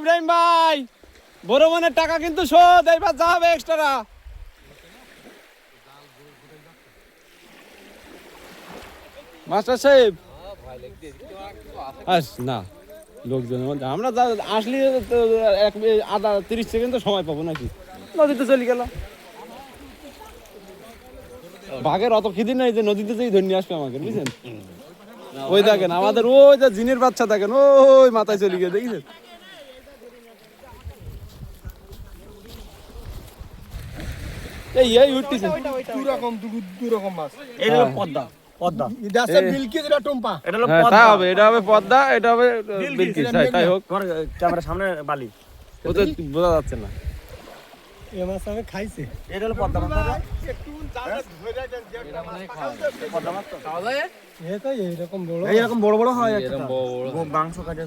ইব্রাহিম ভাই বড় টাকা কিন্তু শোধ এইবার যা হবে এক্সট্রা মাস্টার সাহেব। আস না লোকজনের মধ্যে আমরা যা আসলে এক আধা তিরিশ সেকেন্ড তো সময় পাবো নাকি? নদীতে চলে গেল। বাঘের অত খিদি নাই যে নদীতে যেই ধরে নিয়ে আসবে আমাকে বুঝছেন? ওই দেখেন আমাদের ওই যে জিনের বাচ্চা দেখেন ওই মাথায় চলে গিয়ে দেখছেন? এই এই উঠতেছে। দু রকম দু দু রকম মাছ। এটা হলো পদ্মা পদ্মা। এটা আছে মিল্কি যেটা টম্পা। এটা হলো হ্যাঁ পদ্মা। হবে এটা হবে পদ্মা এটা হবে বিলকিস তাই তাই হোক। তোমার সামনে বালি। ও তো বোঝা যাচ্ছে না। এ মাছ আমি খাইছি। এটা হলো পদ্মা মাছ না? এ তো এইরকম বড় এইরকম বড় বড় হয় একটা মাংস কাটে